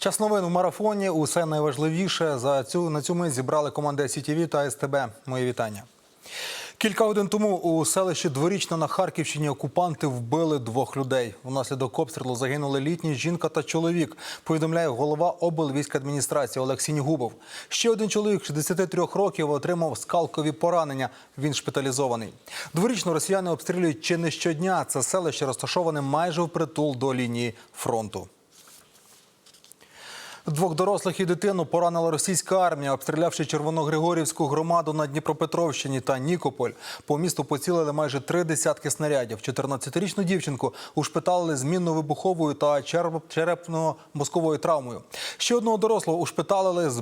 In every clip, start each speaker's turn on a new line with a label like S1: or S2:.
S1: Час новин у марафоні. Усе найважливіше за цю на цю ми зібрали команди СІТВ та СТБ. Мої вітання. Кілька годин тому у селищі Дворічна на Харківщині окупанти вбили двох людей. Внаслідок обстрілу загинули літні жінка та чоловік. Повідомляє голова облвійськадміністрації Олег Сінігубов. Ще один чоловік 63 років отримав скалкові поранення. Він шпиталізований. Дворічну росіяни обстрілюють чи не щодня. Це селище розташоване майже впритул до лінії фронту. Двох дорослих і дитину поранила російська армія, обстрілявши Червоногригорівську громаду на Дніпропетровщині та Нікополь. По місту поцілили майже три десятки снарядів. 14-річну дівчинку ушпиталили з мінно-вибуховою та череп- черепно-мозковою травмою. Ще одного дорослого ушпиталили з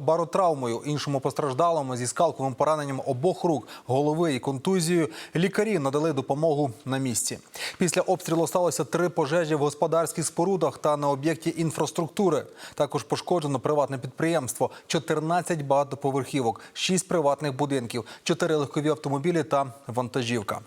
S1: баротравмою. Іншому постраждалому зі скалковим пораненням обох рук, голови і контузією. Лікарі надали допомогу на місці. Після обстрілу сталося три пожежі в господарських спорудах та на об'єкті інфраструктури. Також пошкоджено приватне підприємство, 14 багатоповерхівок, 6 приватних будинків, 4 легкові автомобілі та вантажівка.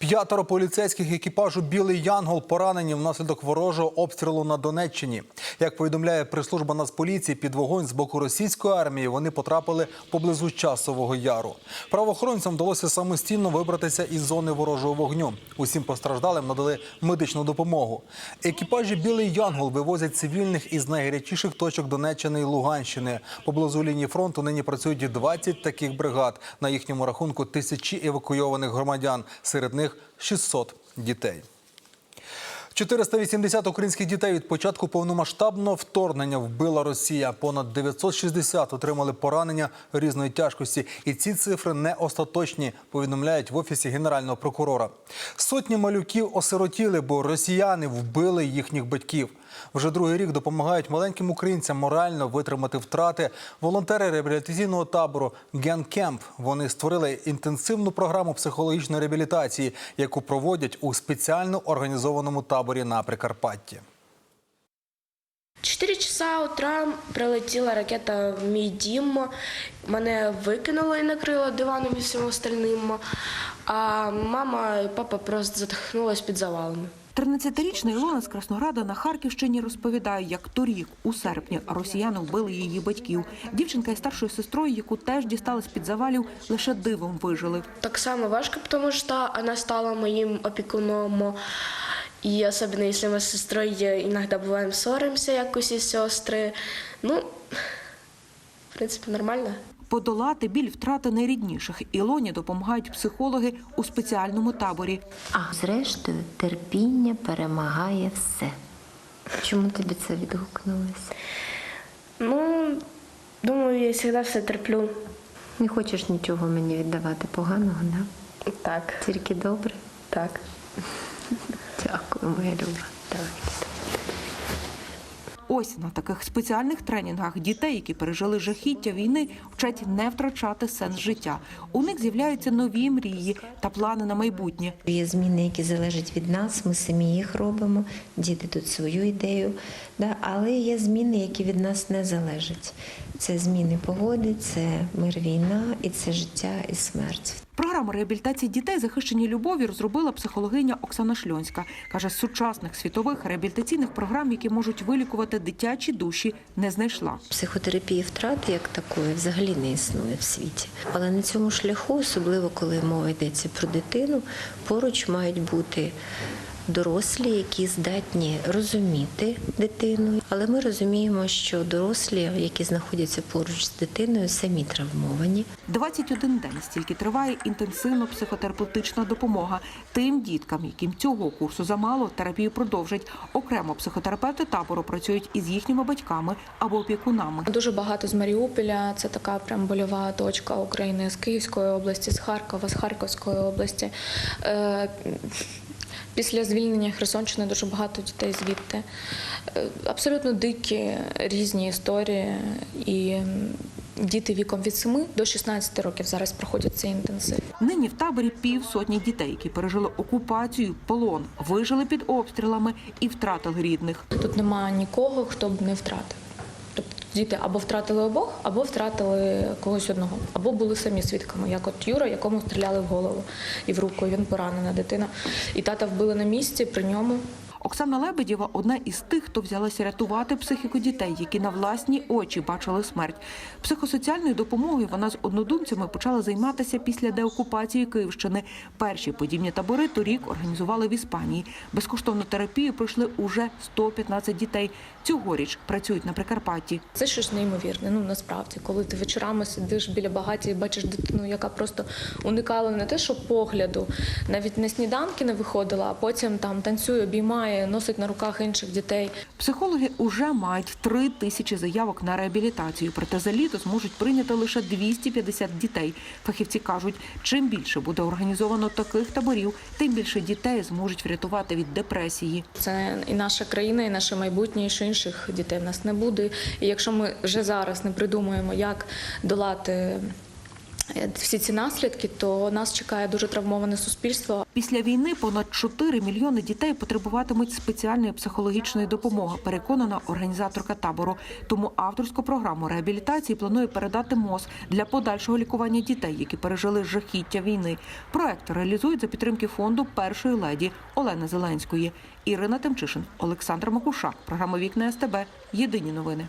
S1: П'ятеро поліцейських екіпажу Білий Янгол поранені внаслідок ворожого обстрілу на Донеччині. Як повідомляє прес-служба Нацполіції, під вогонь з боку російської армії вони потрапили поблизу часового яру. Правоохоронцям вдалося самостійно вибратися із зони ворожого вогню. Усім постраждалим надали медичну допомогу. Екіпажі Білий Янгол вивозять цивільних із найгарячіших точок Донеччини і Луганщини. Поблизу лінії фронту нині працюють 20 таких бригад. На їхньому рахунку тисячі евакуйованих громадян. Серед них 600 дітей. 480 українських дітей від початку повномасштабного вторгнення вбила Росія. Понад 960 отримали поранення різної тяжкості. І ці цифри не остаточні, повідомляють в офісі генерального прокурора. Сотні малюків осиротіли, бо росіяни вбили їхніх батьків. Вже другий рік допомагають маленьким українцям морально витримати втрати. Волонтери реабілітаційного табору Генкемп. Вони створили інтенсивну програму психологічної реабілітації, яку проводять у спеціально організованому таборі на Прикарпатті.
S2: Чотири часа утра прилетіла ракета в мій дім. Мене викинуло і накрило диваном і всім остальним. А мама і папа просто задихнулись під завалами.
S3: 13-річна Ілона з Краснограда на Харківщині розповідає, як торік, у серпні, росіяни вбили її батьків. Дівчинка із старшою сестрою, яку теж дістали з-під завалів, лише дивом вижили.
S2: Так само важко, тому що вона стала моїм опікуном. І особливо, якщо ми з сестрою іноді буваємо ссоримося якось із сестри. Ну, в принципі, нормально.
S3: Подолати біль втрати найрідніших Ілоні допомагають психологи у спеціальному таборі.
S4: А зрештою, терпіння перемагає все. Чому тобі це відгукнулося?
S2: Ну, думаю, я завжди все терплю.
S4: Не хочеш нічого мені віддавати поганого, да?
S2: Так,
S4: Тільки добре.
S2: так.
S4: Дякую, моя люба.
S3: Ось на таких спеціальних тренінгах дітей, які пережили жахіття війни, вчать не втрачати сенс життя. У них з'являються нові мрії та плани на майбутнє.
S4: Є зміни, які залежать від нас, ми самі їх робимо, діти тут свою ідею. Але є зміни, які від нас не залежать. Це зміни погоди, це мир війна і це життя і смерть.
S3: Програму реабілітації дітей, захищені любові, розробила психологиня Оксана Шльонська. Каже, з сучасних світових реабілітаційних програм, які можуть вилікувати дитячі душі, не знайшла.
S4: Психотерапії втрати як такої взагалі не існує в світі. Але на цьому шляху, особливо коли мова йдеться про дитину, поруч мають бути дорослі, які здатні розуміти дитину. Але ми розуміємо, що дорослі, які знаходяться поруч з дитиною, самі травмовані.
S3: 21 день стільки триває інтенсивно психотерапевтична допомога тим діткам, яким цього курсу замало, терапію продовжать. Окремо психотерапевти табору працюють із їхніми батьками або опікунами.
S5: Дуже багато з Маріуполя. Це така прям больова точка України з Київської області, з Харкова, з Харківської області. Після звільнення Херсонщини дуже багато дітей звідти. Е, Абсолютно дикі різні історії. І діти віком від 7 до 16 років зараз проходять цей інтенсив.
S3: Нині в таборі півсотні дітей, які пережили окупацію, полон, вижили під обстрілами і втратили рідних.
S5: Тут немає нікого, хто б не втратив. Діти або втратили обох, або втратили когось одного, або були самі свідками, як от Юра, якому стріляли в голову і в руку. Він поранена дитина. І тата вбили на місці при ньому.
S3: Оксана Лебедєва одна із тих, хто взялася рятувати психіку дітей, які на власні очі бачили смерть. Психосоціальною допомогою вона з однодумцями почала займатися після деокупації Київщини. Перші подібні табори торік організували в Іспанії. Безкоштовну терапію пройшли уже 115 дітей. Цьогоріч працюють на Прикарпатті.
S5: Це щось неймовірне. Ну насправді, коли ти вечорами сидиш біля багаті і бачиш дитину, яка просто уникала не те, що погляду, навіть на сніданки не виходила, а потім там танцює, обіймає, носить на руках інших дітей.
S3: Психологи уже мають три тисячі заявок на реабілітацію, проте за літо зможуть прийняти лише 250 дітей. Фахівці кажуть, чим більше буде організовано таких таборів, тим більше дітей зможуть врятувати від депресії.
S5: Це і наша країна, і наше майбутнє, і що інших дітей в нас не буде. І якщо ми вже зараз не придумаємо, як долати е, всі ці наслідки, то нас чекає дуже травмоване суспільство.
S3: Після війни понад 4 мільйони дітей потребуватимуть спеціальної психологічної допомоги. Переконана організаторка табору. Тому авторську програму реабілітації планує передати МОЗ для подальшого лікування дітей, які пережили жахіття війни. Проект реалізують за підтримки фонду першої леді Олени Зеленської. Ірина Тимчишин, Олександр Макушак. Програма Вікна СТБ. Єдині новини.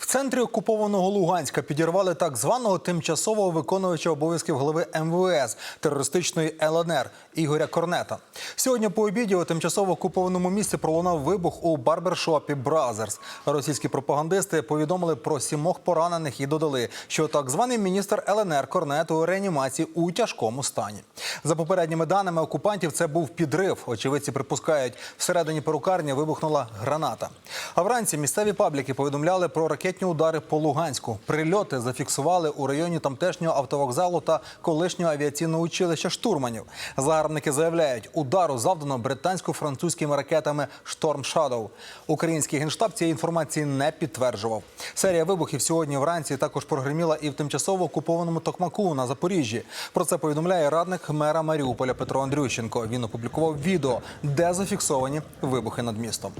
S1: В центрі окупованого Луганська підірвали так званого тимчасового виконувача обов'язків голови МВС терористичної ЛНР Ігоря Корнета. Сьогодні по обіді у тимчасово окупованому місці пролунав вибух у барбершопі Бразерс. Російські пропагандисти повідомили про сімох поранених і додали, що так званий міністр ЛНР Корнет у реанімації у тяжкому стані. За попередніми даними окупантів, це був підрив. Очевидці припускають, всередині перукарні вибухнула граната. А вранці місцеві пабліки повідомляли про ракетні удари по Луганську. Прильоти зафіксували у районі тамтешнього автовокзалу та колишнього авіаційного училища штурманів. Загарбники заявляють, удару завдано британсько-французькими ракетами Шторм Шадоу. Український генштаб цієї інформації не підтверджував. Серія вибухів сьогодні вранці також прогреміла і в тимчасово окупованому Токмаку на Запоріжжі. Про це повідомляє радник мера Маріуполя Петро Андрющенко. Він опублікував відео, де зафіксовані вибухи над містом.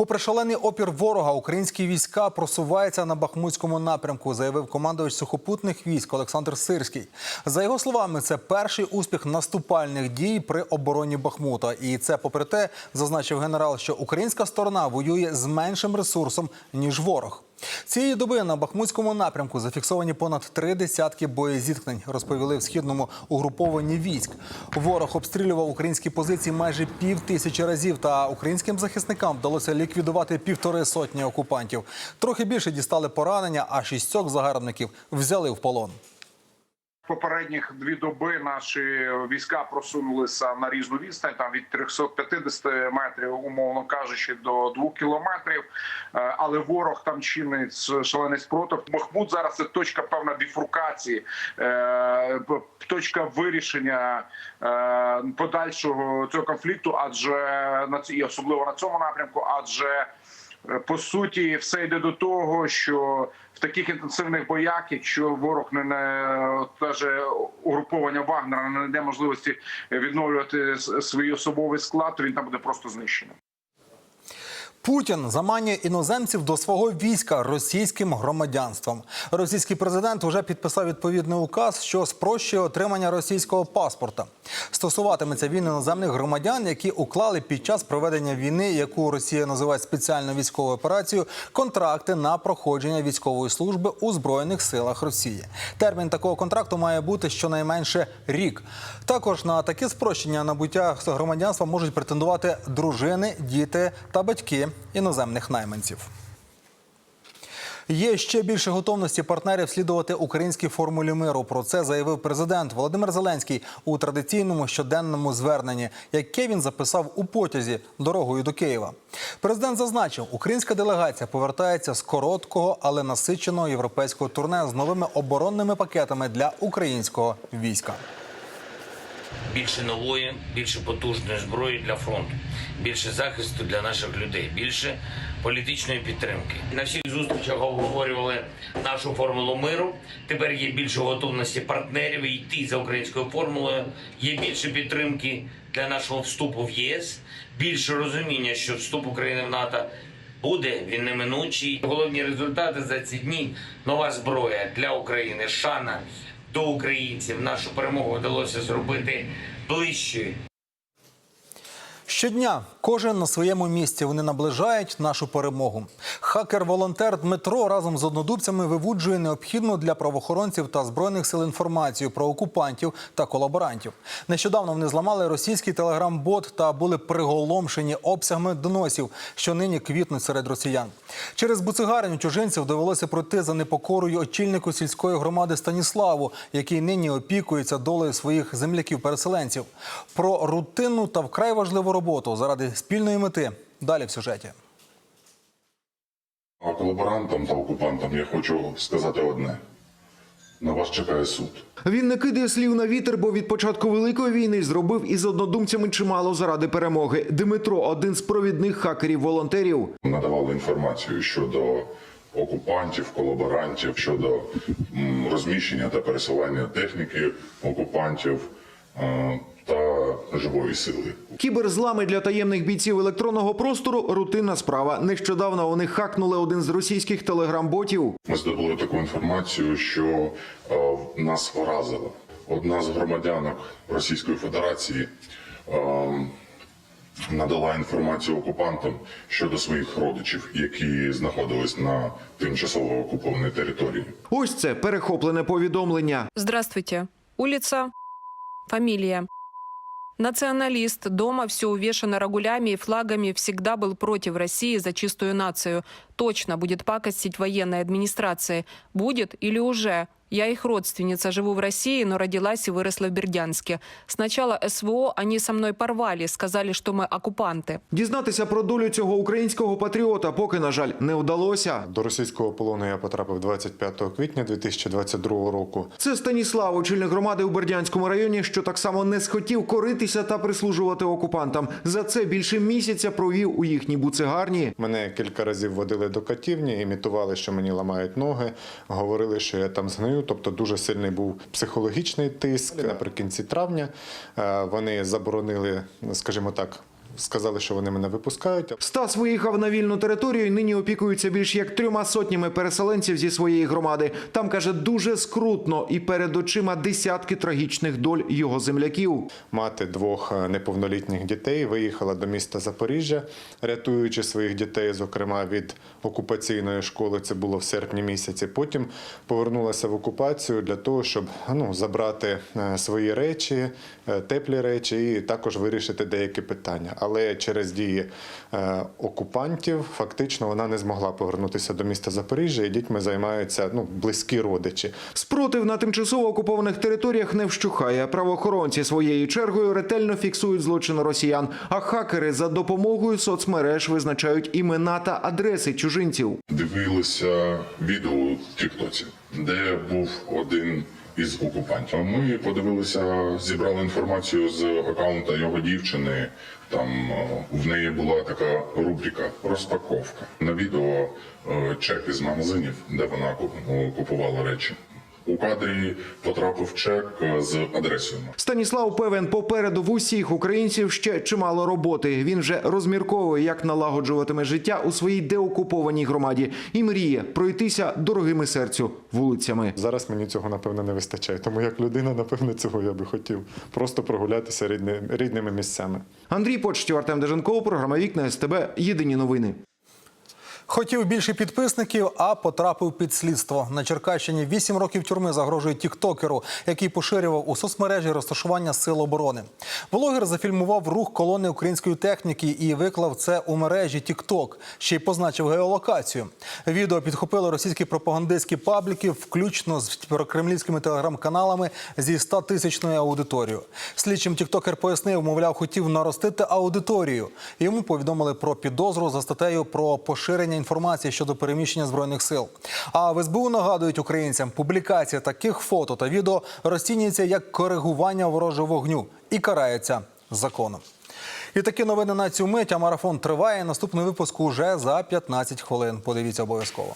S1: Попри шалений опір ворога, українські війська просуваються на Бахмутському напрямку, заявив командувач сухопутних військ Олександр Сирський. За його словами, це перший успіх наступальних дій при обороні Бахмута. І це попри те, зазначив генерал, що українська сторона воює з меншим ресурсом ніж ворог. Цієї доби на Бахмутському напрямку зафіксовані понад три десятки боєзіткнень, розповіли в східному угрупованні військ. Ворог обстрілював українські позиції майже пів тисячі разів, та українським захисникам вдалося ліквідувати півтори сотні окупантів. Трохи більше дістали поранення, а шістьох загарбників взяли в полон.
S6: Попередніх дві доби наші війська просунулися на різну відстань, там від 350 метрів, умовно кажучи, до 2 кілометрів. Е, Але ворог там чинить шалений спротив. Бахмут зараз це точка певна біфуркації, е, точка вирішення е, подальшого цього конфлікту, адже на і особливо на цьому напрямку, адже по суті, все йде до того, що в таких інтенсивних боях, якщо ворог не не теж угруповання Вагнера не знайде можливості відновлювати свій особовий склад, то він там буде просто знищений.
S1: Путін заманює іноземців до свого війська російським громадянством. Російський президент вже підписав відповідний указ, що спрощує отримання російського паспорта. Стосуватиметься він іноземних громадян, які уклали під час проведення війни, яку Росія називає спеціальною військовою операцією, контракти на проходження військової служби у збройних силах Росії. Термін такого контракту має бути щонайменше рік. Також на таке спрощення набуття громадянства можуть претендувати дружини, діти та батьки іноземних найманців. Є ще більше готовності партнерів слідувати українській формулі миру. Про це заявив президент Володимир Зеленський у традиційному щоденному зверненні, яке він записав у потязі дорогою до Києва. Президент зазначив, українська делегація повертається з короткого, але насиченого європейського турне з новими оборонними пакетами для українського війська.
S7: Більше нової, більше потужної зброї для фронту, більше захисту для наших людей, більше політичної підтримки. На всіх зустрічах обговорювали нашу формулу миру. Тепер є більше готовності партнерів йти за українською формулою. Є більше підтримки для нашого вступу в ЄС, більше розуміння, що вступ України в НАТО. Буде він неминучий. Головні результати за ці дні нова зброя для України, шана до українців. Нашу перемогу вдалося зробити ближчою
S1: Щодня кожен на своєму місці вони наближають нашу перемогу. Хакер-волонтер Дмитро разом з однодубцями вивуджує необхідну для правоохоронців та збройних сил інформацію про окупантів та колаборантів. Нещодавно вони зламали російський телеграм-бот та були приголомшені обсягами доносів, що нині квітнуть серед росіян. Через буцигарню чужинців довелося пройти за непокорою очільнику сільської громади Станіславу, який нині опікується долею своїх земляків-переселенців. Про рутинну та вкрай важливу роботу заради спільної мети. Далі в сюжеті.
S8: А колаборантам та окупантам я хочу сказати одне: на вас чекає суд.
S9: Він не кидає слів на вітер, бо від початку великої війни зробив із однодумцями чимало заради перемоги. Дмитро один з провідних хакерів-волонтерів.
S8: Надавали інформацію щодо окупантів, колаборантів, щодо розміщення та пересування техніки окупантів та живої сили.
S9: Кіберзлами для таємних бійців електронного простору рутинна справа. Нещодавно вони хакнули один з російських телеграм-ботів.
S8: Ми здобули таку інформацію, що е, нас вразило. Одна з громадянок Російської Федерації е, надала інформацію окупантам щодо своїх родичів, які знаходились на тимчасово окупованій території.
S9: Ось це перехоплене повідомлення.
S10: Здравствуйте. Улица, фамилия. Националист, дома все увешано рагулями и флагами, всегда был против России за чистую нацию. Точно будет пакостить военной администрации. Будет или уже? Я их родственница, живу в России, но родилась и выросла в Бердянске. Сначала СВО они со мной порвали, сказали, что мы оккупанты.
S9: Дізнатися про долю цього українського патріота поки, на жаль, не вдалося.
S11: До російського полону я потрапив 25 квітня 2022 року.
S9: Це Станіслав, очільник громади у Бердянському районі, що так само не схотів коритися та прислужувати окупантам. За це більше місяця провів у їхній буцегарні.
S11: Мене кілька разів водили до катівні, імітували, що мені ламають ноги, говорили, що я там Тобто дуже сильний був психологічний тиск. Наприкінці травня е, вони заборонили, скажімо так, сказали, що вони мене випускають.
S9: Стас виїхав на вільну територію і нині опікується більш як трьома сотнями переселенців зі своєї громади. Там каже дуже скрутно і перед очима десятки трагічних доль його земляків.
S11: Мати двох е, неповнолітніх дітей виїхала до міста Запоріжжя, рятуючи своїх дітей, зокрема від окупаційної школи. Це було в серпні місяці. Потім повернулася в окупацію для того, щоб ну, забрати е, свої речі, теплі речі, і також вирішити деякі питання. Але через дії е, окупантів фактично вона не змогла повернутися до міста Запоріжжя, і дітьми займаються ну, близькі родичі.
S9: Спротив на тимчасово окупованих територіях не вщухає. Правоохоронці своєю чергою ретельно фіксують злочини росіян. А хакери за допомогою соцмереж визначають імена та адреси чужинців.
S8: Дивилися відео у Тіктоці, де був один із окупантів. Ми подивилися, зібрали інформацію з аккаунта його дівчини. Там е, в неї була така рубрика розпаковка. На відео е, чек із магазинів, де вона е, купувала речі. У кадрі потрапив чек е, з адресою.
S9: Станіслав певен, попереду в усіх українців ще чимало роботи. Він вже розмірковує, як налагоджуватиме життя у своїй деокупованій громаді і мріє пройтися дорогими серцю вулицями.
S11: Зараз мені цього напевно не вистачає. Тому як людина, напевно, цього я би хотів. Просто прогулятися рідни- рідними місцями.
S9: Андрій Почтів, Артем Деженков, програма Вікна СТБ. Єдині новини.
S1: Хотів більше підписників, а потрапив під слідство. На Черкащині 8 років тюрми загрожує тіктокеру, який поширював у соцмережі розташування сил оборони. Блогер зафільмував рух колони української техніки і виклав це у мережі TikTok, ще й позначив геолокацію. Відео підхопили російські пропагандистські пабліки, включно з прокремлівськими телеграм-каналами зі 100 тисячною аудиторією. Слідчим тіктокер пояснив, мовляв, хотів наростити аудиторію. Йому повідомили про підозру за статтею про поширення інформації щодо переміщення збройних сил. А в СБУ нагадують українцям, публікація таких фото та відео розцінюється як коригування ворожого вогню і карається законом. І такі новини на цю мить. А марафон триває. Наступний випуск уже за 15 хвилин. Подивіться обов'язково.